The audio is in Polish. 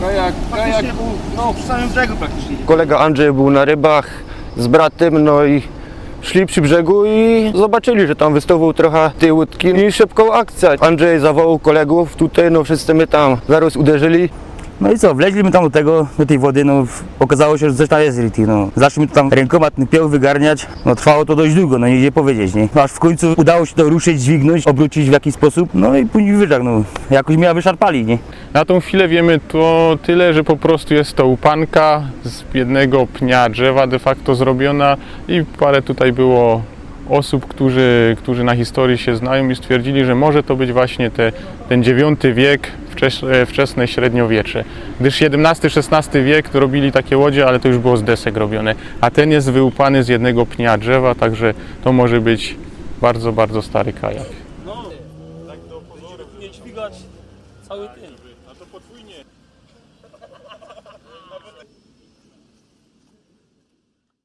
Kajak, kajak, Praktycznie, no przy samym brzegu praktycznie. Kolega Andrzej był na rybach z bratem, no i szli przy brzegu i zobaczyli, że tam wystawał trochę tej łódki i szybką akcja. Andrzej zawołał kolegów tutaj, no wszyscy my tam zaraz uderzyli. No i co, wleźliśmy tam do tego, do tej wody, no okazało się, że coś tam jest ryty, no. Zaczęliśmy tam rękoma ten wygarniać, no trwało to dość długo, no nie idzie powiedzieć, nie. Aż w końcu udało się to ruszyć, dźwignąć, obrócić w jakiś sposób, no i później wyżak, no. Jakoś mnie wyszarpali, nie. Na tą chwilę wiemy to tyle, że po prostu jest to upanka z jednego pnia drzewa de facto zrobiona i parę tutaj było osób, którzy, którzy na historii się znają i stwierdzili, że może to być właśnie te, ten IX wiek, e, wczesne średniowiecze. Gdyż XVII-XVI wiek to robili takie łodzie, ale to już było z desek robione, a ten jest wyłupany z jednego pnia drzewa, także to może być bardzo, bardzo stary kajak. nie dźwigać cały ten. A to podwójnie.